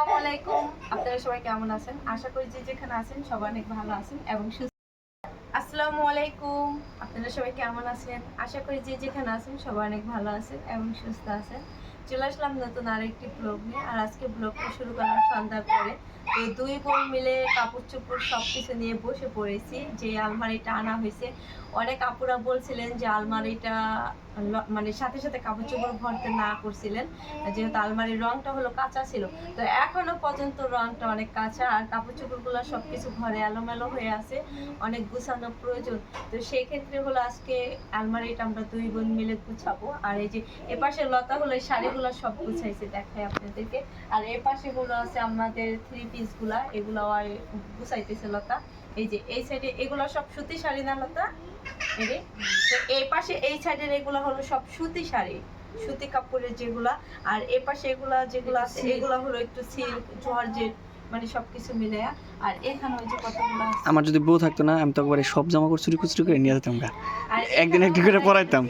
আসসালামু আলাইকুম। আপনারা সবাই কেমন আছেন? আশা করি যে যেখানে আছেন সবাই অনেক ভালো আছেন এবং সুস্থ আসসালামু আলাইকুম। আপনারা সবাই কেমন আছেন? আশা করি যে যেখানে আছেন সবাই অনেক ভালো আছেন এবং সুস্থ আছেন। চলে আসলাম নতুন আরেকটি ব্লগ নিয়ে। আর আজকে ব্লগটা শুরু করলাম সন্ধ্যার পরে তো দুই বোন মিলে কাপড় চোপড় সব কিছু নিয়ে বসে পড়েছি। যে আলমারিটা আনা হয়েছে, অনেক আপুরা বলছিলেন যে আলমারিটা মানে সাথে সাথে কাপড় চোপড় ভরতে না করছিলেন। যেহেতু আলমারির রংটা হলো কাঁচা ছিল। তো এখনও পর্যন্ত রংটা অনেক কাঁচা আর কাপড় চোপড়গুলো সবকিছু ঘরে এলোমেলো হয়ে আছে, অনেক গুছানো প্রয়োজন। তো সেই ক্ষেত্রে হলো আজকে আলমারিটা আমরা দুই বোন মিলে গুছাবো। আর এই যে এপাশে লতা হলো এই শাড়িগুলো সব গুছাইছে দেখাই আপনাদেরকে। আর এপাশে হলো আছে আমাদের থ্রি পিস গুলা এগুলো গুছাইতেছে লতা। এই যে এই সাইডে এগুলো সব সুতি শাড়ি না লতা? এই। তো এই পাশে এই সাইডের এগুলো হলো সব সুতি শাড়ি সুতি কাপড়ের যেগুলা। আর এ পাশে এগুলা যেগুলো আছে এগুলো হলো একটু সিল্ক জর্জেট। মানে সবকিছু মিলে আর এখানে ওই যে কতগুলো আছে? আমার যদি বউ থাকতো না আমি তো একবারে সব জামা কাপড় চুরি কুচুরি করে নিয়ে যেতাম গা। আর একদিন একটু করে পরাইতাম।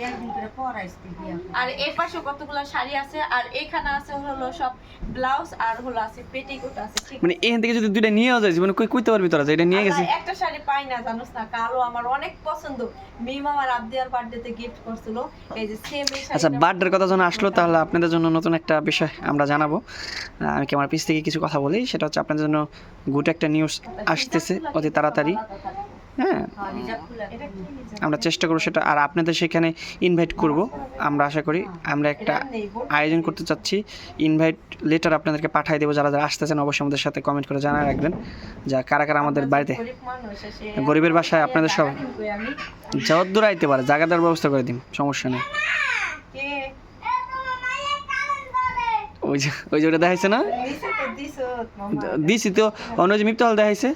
আর এই পাশে কতগুলো শাড়ি আছে আর এখানে আছে হলো সব ব্লাউজ আর হলো আছে পেটিকোট আছে মানে এখান থেকে যদি দুইটা নিয়েও যায় জীবনে কই কইতে পারবি তোরা এটা নিয়ে গেছি? একটা শাড়ি পাই না জানোস না কালো আমার অনেক পছন্দ। মিম আমার আবদিয়ার বার্থডেতে গিফট করছিল এই যে সেম এই আচ্ছা শাড়িটা বার্থডের কথা যখন আসলো তাহলে আপনাদের জন্য নতুন একটা বিষয় আমরা জানাব। আমি কি আমার পিস থেকে কিছু কথা বলি? সেটা হচ্ছে আপনাদের জন্য গুড একটা নিউজ আসতেছে, অতি তাড়াতাড়ি। হ্যাঁ। আমরা চেষ্টা করব সেটা। আর আপনাদের সেখানে ইনভাইট করব, আমরা আশা করি। আমরা একটা। আয়োজন করতে চাচ্ছি। ইনভাইট লেটার আপনাদেরকে পাঠিয়ে দেবো, যারা যারা আসতেছেন অবশ্যই আমাদের সাথে কমেন্ট করে জানা রাখবেন। যা কারা কারা আমাদের বাড়িতে গরিবের বাসায় আপনাদের সব- আমি। যদ্দূর আইতে পারে জায়গা দেওয়ার ব্যবস্থা করে দিন, সমস্যা নেই কে? ওই যে ওই যে ওটা দেখাইছে না? দিছে তো অন্য যে মিপ্তাল দেখাইছে।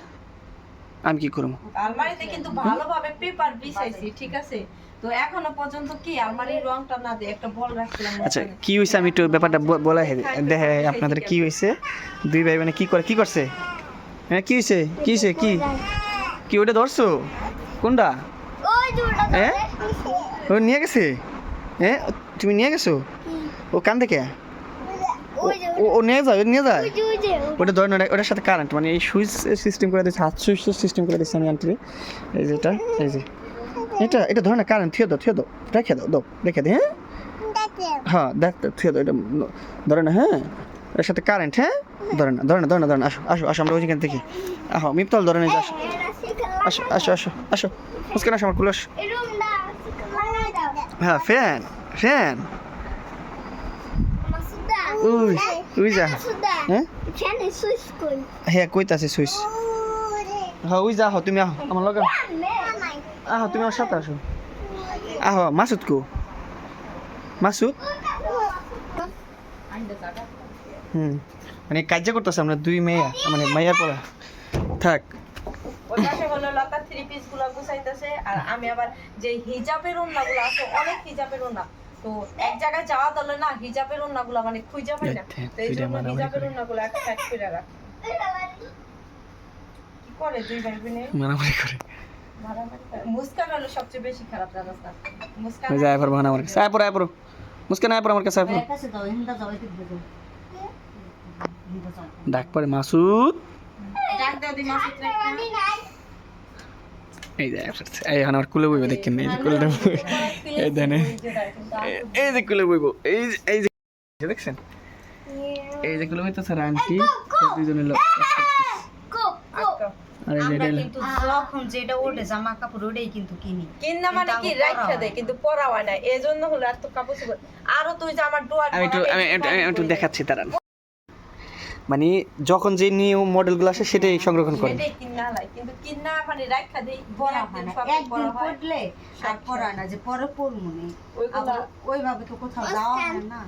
আমি কি করব? আলমারিতে কিন্তু ভালোভাবে পেপার বিছাইছি ঠিক আছে? তো এখনও পর্যন্ত কি আলমারির রংটা না দিয়ে একটা বল রাখছিলাম আচ্ছা। কি হয়েছে আমি একটু ব্যাপারটা ব- বলাই দেখে আপনাদের কি হয়েছে দুই ভাই মানে কি করে কি করছে? হ্যাঁ কি হয়েছে কি হয়েছে কি? কি ওটা ধরছো? কোনটা? হ্যাঁ? ও নিয়ে গেছে? হ্যাঁ তুমি নিয়ে গেছো? ও কান থেকে? ও নিয়ে যায় ও নিয়ে যায়? ওটা ধরেন ওটা- ওটার সাথে কারেন্ট মানে এই সুইচ সিস্টেম করে দিচ্ছে হাত সুইচ সিস্টেম করে দিচ্ছে আমি আন্টি এই যে এটা এই যে। এটা এটা ধরে না কারেন্ট থিয়ে দাও থিয়ে দাও রেখে দাও দাও রেখে দে হ্যাঁ? হ্যাঁ দেখ থিয়ে দাও এটা ধরে না হ্যাঁ? এর সাথে কারেন্ট হ্যাঁ? ধরে না ধরে না ধরে না ধরে না আসো আসো আসো আমরা ওইখান থেকে। আহো মিপতল ধরে না আসো। আসো আসো আসো আসো। মুসকান আসো আমার কুলো আসো হ্যাঁ ফ্যান ফ্যান উই উই যা। হ্যাঁ? হ্যাঁ কইতাছে সুইচ। হ্যাঁ তুমি আহো, আমার লগে। আহো। তুমি আমার সাথে আসো। আহো, মাসুদ কো? মাসুদ? মানে কাজ করতেছে আমরা দুই মেয়া মানে মাইয়ার পড়া। থাক। আমি আবার যে হিজাবের ওন্নাগুলো আছে, অনেক হিজাবের ওন্না তো এক জায়গায় যাওয়া দলে না হিজাবের ওন্নাগুলো মানে খুঁজে পাই না। তো এই জন্য হিজাবের ওন্নাগুলো একটা সাইড করে রাখ। কি করে দুই ভাই বোনে? মারামারি করে। মুস্কান হলো সবচেয়ে বেশি খারাপ না মুস্কান আমার কাছে আয় আয় মুসকান আয় পড়ো আমার কাছে আয় পড়ো ডাক পরে মাসুদ। ডাক দাও দি মাসুদ একটা এই যে এই এখন আমার কুলে বইব দেখেন এই যে কুলে বইব। এই দেন এই যে কুলে বইব এই যে এই যে দেখছেন? এই যে কুলে বইতো স্যার আন্টি দুজনের লোক আর কিন্তু যখন যেটা ওঠে জামা কাপড় ওটাই কিন্তু কিনি। কিন্না মানে কি রাখা দেয় কিন্তু পরা হয় না। এই জন্য হলো এত কাপড় আরও তুই যে আমার ডোয়ার আমি একটু আমি একটু- আমি একটু দেখাচ্ছি তারা মানে যখন যে নিউ মডেলগুলো আসে সেটাই সংরক্ষণ করে এটাই লাই কিন্তু কিন্না মানে রাখা দেই পরা হয় না একদিন পড়লে আর পরা না যে পরে পরবো না। ওইভাবে তো কোথাও যাওয়া হয় না।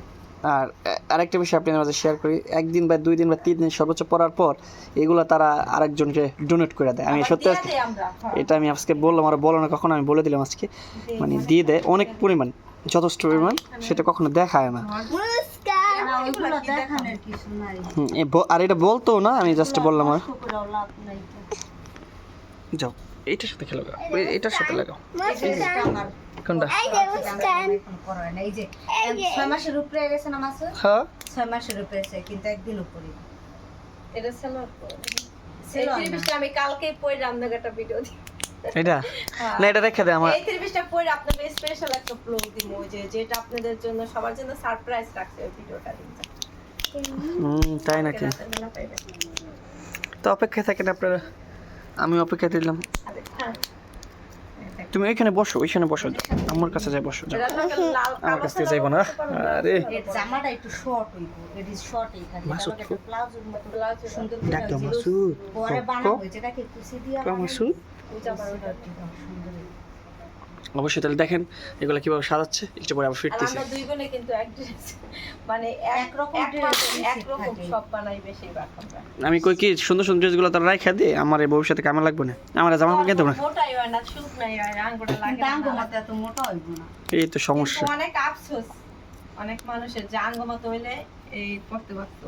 আর আরেকটা বিষয় আপনাদের মাঝে শেয়ার করি। একদিন বা দুই দিন বা তিন দিন সর্বোচ্চ পড়ার পর এগুলো তারা আরেকজনকে ডোনেট করে দেয়। আমি সত্যি আজকে হ্যাঁ। এটা আমি আজকে বললাম আর বলো না কখনো আমি বলে দিলাম আজকে। মানে দিয়ে। দেয় অনেক পরিমাণ যথেষ্ট পরিমাণ সেটা কখনো দেখায় না। এ ব- আর এটা বলতো না? আমি জাস্ট বললাম আর। যাও এইটার সাথে খেলো ওই এটার সাথে লাগাও। কোনটা? এখনও পরা হয় না। এই যে। ছয় মাসের উপরে গেছে না মাসে হ্যাঁ। ছয় মাসের উপরে আছে কিন্তু একদিন উপরে। এটা না। ত্রিপিসটা আমি কালকে পরে রান্নাঘাটা ভিডিও দিই। এটা। না এটা রেখে দে আমার। এই ত্রিপিসটা পরে আপনাদের স্পেশাল একটা ব্লগ দিব যে যেটা আপনাদের জন্য সবার জন্য সারপ্রাইজ রাখছে ওই ভিডিওটা হুম তাই নাকি? তো অপেক্ষায় থাকেন আপনারা আমি অপেক্ষা দিলাম। হ্যাঁ। তুমি ওইখানে বসো ওইখানে বসো আমার কাছে যাই বসো যাও। আমার কাছ থেকে যাইবো না। আরে। জামাটা একটু শর্ট হইব এটি শর্ট এখানে মাসুদ এটা একটা প্লাজোর মতো ব্লাউজ সুন্দর ডাক দাও করে মাসুদ। পরে ক- বানাবো ক- যেটাকে কুচি দিয়া মাসুদ। অবশ্যই তাহলে দেখেন এগুলো কীভাবে সাজাচ্ছে। একটু পরে আবার ফিরতেছি। আমরা দুই বোনে কিন্তু এক মানে এক একরকম এক থাকে। সব বানাই আমরা। আমি কই কি সুন্দর সুন্দর ড্রেসগুলো তারা রাখা দিয়ে আমার এই ভবিষ্যতে কামে লাগবে না। আমার জামা কাপড় কিনতে হবে না মোটাই হয় না নাই হয় আঙ্গুটা লাগে না। আঙ্গ মতো এত মোটা হইব না। এই তো সমস্যা। অনেক আফসোস অনেক মানুষের যে আঙ্গমত হইলে এই পড়তে পারতো।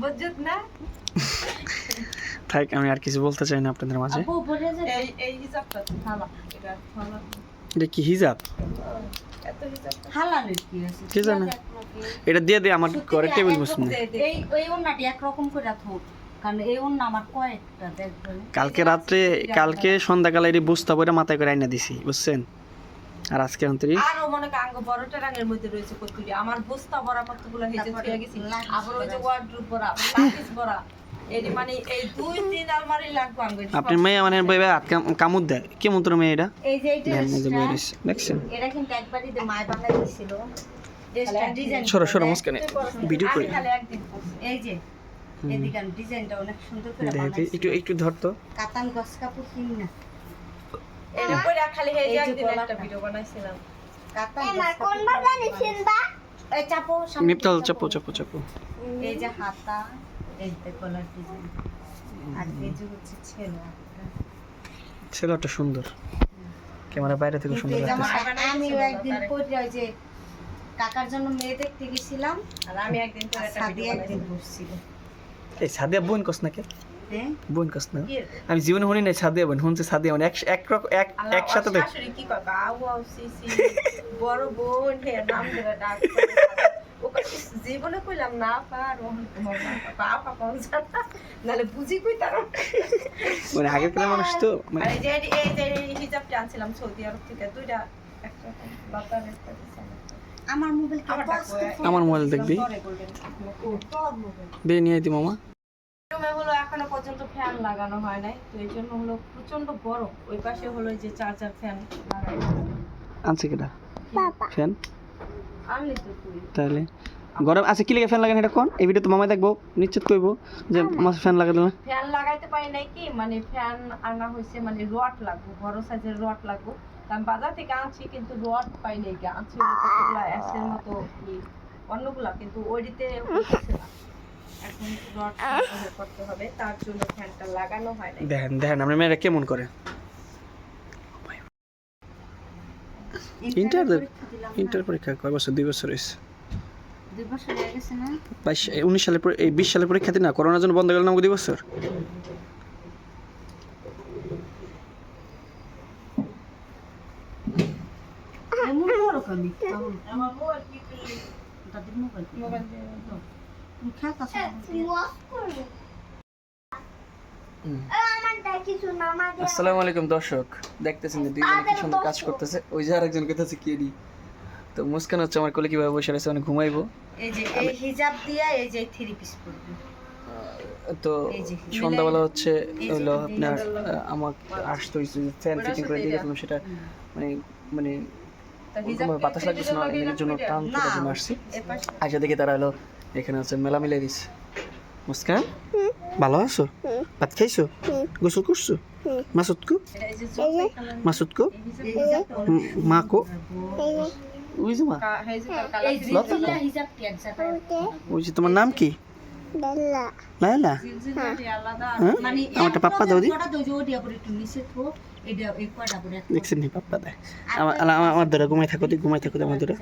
বুঝছত না। থাক আমি আর কিছু বলতে চাই না আপনাদের মাঝে। এটা কি হিজাব? কি আছে? কে জানে? এটা দিয়ে দিয়ে আমার ঘরে টেবিল বসুন দে, দে। করে কালকে রাত্রে কালকে সন্ধ্যাকালে এটি বুঝতে পরে মাথায় করে আইনা দিছি বুঝছেন? আর আজকে অন্তরি আরও মনে কর আঙ্গ বড়টা রঙের মধ্যে রয়েছে কতগুলি। আমার বস্তা ভরা কতগুলো হেজে থুয়ে গেছি। আবার ওই যে ভরা। ওয়ার্ড্রোব ভরা। লাকিস ভরা মানে মেয়ে মানে ভাবে হাত কাম- দেয়। কেমন তোর মেয়ে এটা? এই যে দেখছেন? সরো সরো মুসকানে। ভিডিও করি। এই সুন্দর করে দেখে বানাইছি। একটু একটু ধরতো কাতান গস কাপড় কিনি না। এটা পরে খালি হেজে এই একদিন একটা ভিডিও বানাইছিলাম। কাতান গস কাপড় এই চাপো চাপো। চাপো চাপো এই যে হাতা এই যে কলার ডিজাইন। আর এই যে হচ্ছে ছেলে। ছেলেটা সুন্দর। ক্যামেরা বাইরে থেকে সুন্দর জামাটা আমিও একদিন পরে ওই যে কাকার জন্য মেয়ে দেখতে গেছিলাম। আর আমি একদিন পরে একটা সাদি ভিডিও একদিন বানাইছিলাম বসছিল। এই সাদিয়া বোন কস না কে? হ্যাঁ বোন কস না? কি? আমি জীবনে শুনি নাই সাদিয়া বোন শুনছি সাদিয়া বোন এক এক এক একসাথে দেখ। শাশুড়ি কি কয়? সি সি বড় বোন হে নাম ধরে ডাক জীবনে কইলাম না পার নালে বুঝি কই তার। মানে কালের মানুষ তো মানে যে এই যে সৌদি আরব থেকে দুইটা একটা বাতার একটা আমার। মোবাইল আমার আমার মোবাইল দেখবি। দে নিয়ে আইতি মামা। রুমে হলো এখনও পর্যন্ত ফ্যান লাগানো হয় নাই তো এই জন্য হলো প্রচণ্ড গরম। ওই পাশে হলো যে চার্জার ফ্যান লাগাই আনছে কেটা ফ্যান? আনলি তো তুই তাহলে গরম আছে কি লেগে ফ্যান লাগান এটা কোন? এই ভিডিও তো মামাই দেখব নিশ্চিত কইবো যে আমার ফ্যান লাগাই দিল ফ্যান লাগাইতে পারি নাই কি? মানে ফ্যান আনা হয়েছে মানে রড লাগবে বড় সাইজের রড লাগবে। আমি বাজার থেকে আনছি কিন্তু রড পাই নাই কি আনছি অ্যাসের মতো অন্যগুলা কিন্তু ওইটিতে হচ্ছে না। এখন রড করতে হবে তার জন্য ফ্যানটা লাগানো হয় নাই। দেখেন দেখেন আপনার মেয়েরা কেমন করে? ইন্টার। ইন্টার পরীক্ষা কয় বছর? দুই বছর হয়েছে দুই বছর হয়ে গেছে না? বাইশ উনিশ সালে পরে- এই বিশ সালে পরীক্ষা দিন না করোনার জন্য বন্ধ গেল না দুই বছর? আমার মোবাইল মোবাইল আসসালামু আলাইকুম দর্শক দেখতেছেন যে দুইজনে কি সুন্দর কাজ করতেছে। ওই যে আরেকজন কি তো মুস্কান হচ্ছে আমার কোলে কীভাবে বসে রয়েছে মানে ঘুমাইবো। এই যে এই হিজাব দিয়া এই যে থ্রি পিস পরবে। তো সন্ধ্যাবেলা হচ্ছে হলো আপনার আমার আসতে হয়েছে ফ্যান ফিটিং করে দিয়ে। গেছিলাম সেটা মানে মানে বাতাস লাগতেছে না এর জন্য টান জন্য আসছি। আচ্ছা দেখি তারা হলো এখানে আছে মেলা মিলে দিস মুস্কান? ভালো আছো? ভাত খাইছো? গোসল করছ? মাসুদকু? মাসুদকু? এই হিজাব এই হিজাবটা অনেক ম- মা। কো ওই যে মা ওই যে তোমার নাম কি? আর হ্যাঁ। মানে আমারটা পাপ্পা দাও দি। দেখছেন পাপ্পা দেয় আমার আমার- আমার ধরে ঘুমাই থাকো দি ঘুমাই থাকো দি আমার ধরে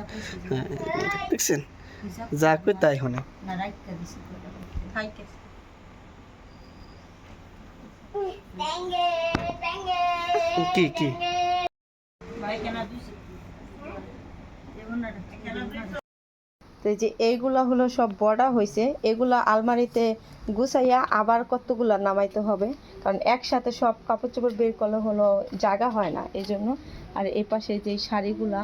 হ্যাঁ দেখছেন? যা তাই হনে। না রাইটটা দিছি থাইকে। কি কি? ভাই কেন দিছি যেমন না কেন তো এই যে এইগুলা হলো সব বড়া হয়েছে এগুলা আলমারিতে গুছাইয়া আবার কতগুলা নামাইতে হবে? কারণ একসাথে সব কাপড় চোপড় বের করলে হলো জায়গা হয় না এই জন্য আর এই পাশে যে শাড়িগুলা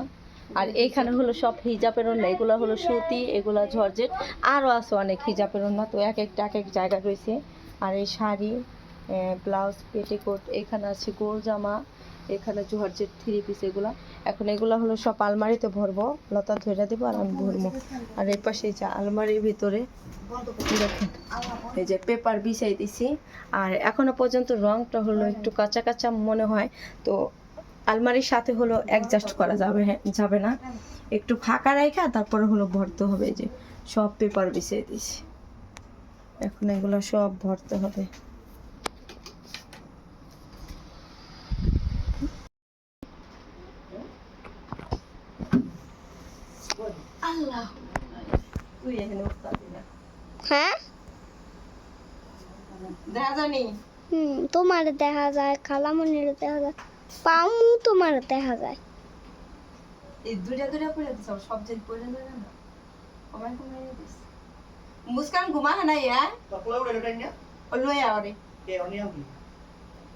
আর এইখানে হলো সব হিজাবের ওন্না এগুলো হলো সুতি, এগুলো জর্জেট আরও আছে অনেক হিজাবের ওন্না তো এক একটা এক এক জায়গা রয়েছে। আর এই শাড়ি ব্লাউজ, পেটিকোট, এখানে আছে গোল জামা, এখানে জর্জেট থ্রি পিস এগুলা। এখন এগুলা হলো সব আলমারিতে ভরবো, লতা ধরে দেবো আর আমি ভরবো আর এই পাশে যে আলমারির ভিতরে এই যে পেপার বিছাই দিছি। আর এখনও পর্যন্ত রংটা হলো একটু কাঁচা কাঁচা মনে হয়, তো আলমারির সাথে হলো অ্যাডজাস্ট করা যাবে যাবে না। একটু ফাঁকা রেখে তারপরে হলো ভরতে হবে যে সব পেপার বিছিয়ে দিছি এখন এগুলো সব ভরতে হবে। হ্যাঁ? দেখা হুম তোমার দেখা যায় খালামনির দেখা যায়। পামু তোমার দেখা যায়। এই দুইটা দুইটা পড়ে দিছ সব জিনিস পড়ে না। কমাই কমাই দিস মুস্কান ঘুমা না ইয়া ও লই আরে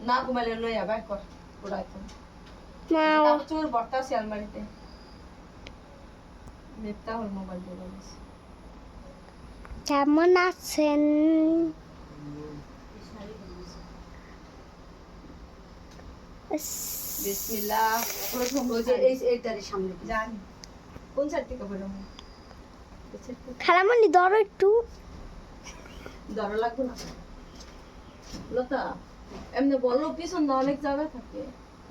না ঘুমালে লই আবার কর উড়াই তো। মা কাপড় চোপড় বর্তা আছে আলমারিতে। নেপটা হল মোবাইল দিয়ে কেমন আছেন? বিসমিল্লাহ। প্রথম ওই এই এইটারই সামনে। জানি। কোন সাইড থেকে বেরো খালামনি ধরো একটু। ধরো লাগবে না। লতা এমনি বলো পিছন না অনেক জায়গা থাকে।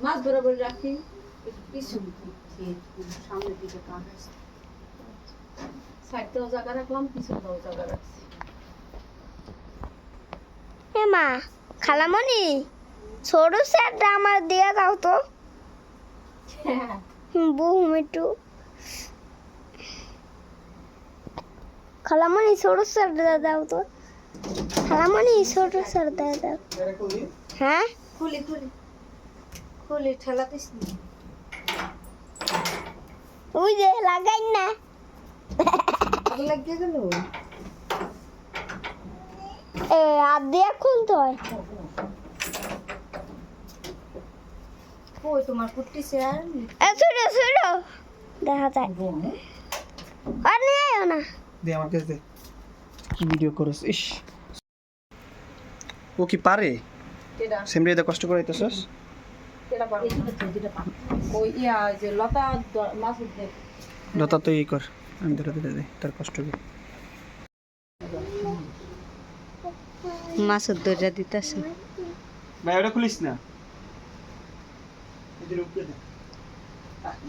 মাছ বরাবর রাখি। একটু পিছন দিকে সামনের দিকে সাইডটাও জায়গা রাখলাম পিছনটাও জায়গা রাখছি। মা খালামনি ছোট স্যারটা আমার দিয়ে দাও তো। বুম একটু খালামনি ছোট স্যারটা দাও তো। খালামনি ছোট স্যারটা দাও। হ্যাঁ? খুলি খুলি। খুলি ঠেলা দিস ওই যে লাগাই না। লাগিয়ে গেল এ হাত দিয়ে খুলতে হয়। ওই তোমার কুট্টিছে আর এ ছোট ছোট দেখা যায়। আর নিয়ে আয়ো না। দে আমার কাছে দে। কি ভিডিও করছ ইস। ও কি পারে? কেডা? সেমরিতে কষ্ট করে দিতেছস কেডা পারব ওই ইয়া যে লতা দ- মাছ তো ই কর আমি ধরে দিতে দে তার কষ্ট কি? মাছের দরজা দিতেছে। ভাই ওটা খুলিস না? উপরে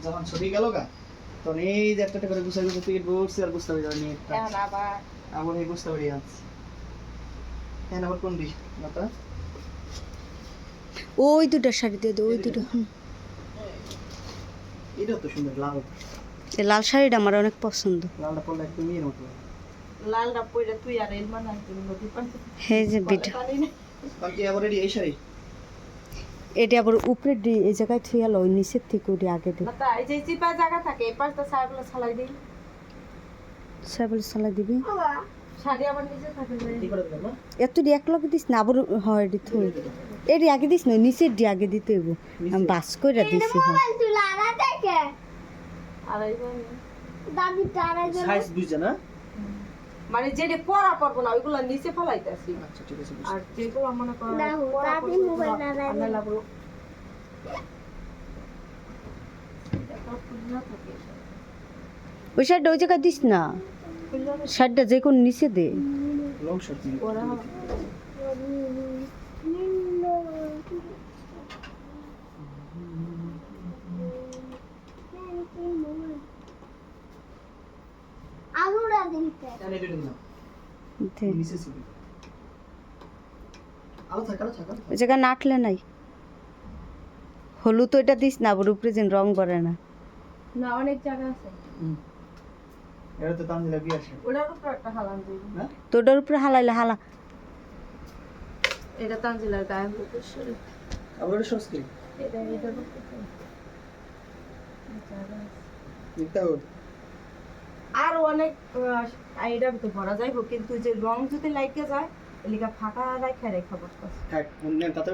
যখন ছবি গেল গা তখন এই যে একটা করে গুছাই গুছাই টিকিট বসছে আর বুঝতে পারি নিয়ে আবার এই বুঝতে পারি আনছি হ্যাঁ আবার কোন ওই দুটো শাড়ি দিয়ে দে ওই দুটো। এটা তো সুন্দর লাল। এই লাল শাড়িটা আমার অনেক পছন্দ। লালটা পড়লে একটু মেয়ের মতো। লালটা পইরা তুই আর এলমান আনতে নদী পানিতে হে যে বিটা পানি না। কারণ কি আবার এই শাড়ি? এটা আবার উপরে দি এই জায়গায় থুয়ালো ওই নিচের থেকে ওটি আগে দি লতা এই যে চিপা জায়গা থাকে এই পাশটা সাইডগুলো ছালাই দিই সাবল সালা দিবি। এত ডি এক লগে দিস না আবার হয় এটি থুই। এটি আগে দিস না নিচের ডি আগে দিতে হইব। আমি বাস করে দিছি হ্যাঁ। তুই লাগা দেখে আর দাদি তারা সাইজ না? মানে যেটা পড়া পারব না ওইগুলো নিচে ফেলাইতেছি। আচ্ছা ঠিক আছে আর যেগুলো মনে করো মোবাইল। ওই শার্টটা ওই জায়গায় দিস না। শার্টটা যে কোন নিচে দে। লং শার্ট ওরা আলুরা দিতে তাহলে এটা দিলাম দে। নিচে ছিল আলো থাক আলো থাক আলো থাক। ওই জায়গায় নাটলে নাই। হলুদ তো এটা দিস না উপরে যেন রং করে না। না অনেক জায়গা আছে। হুম। এটা তো তানজিলা বিয়ে আসে। ওটার উপর হালাইলে হালা। এটা তানজিলার গায়ে এটা এটা জায়গা আর অনেক এটা তো ভরা যাইব, কিন্তু যে রং যদি লাইকে যায় এলিকা ফাঁকা রাখা রেখা তাতে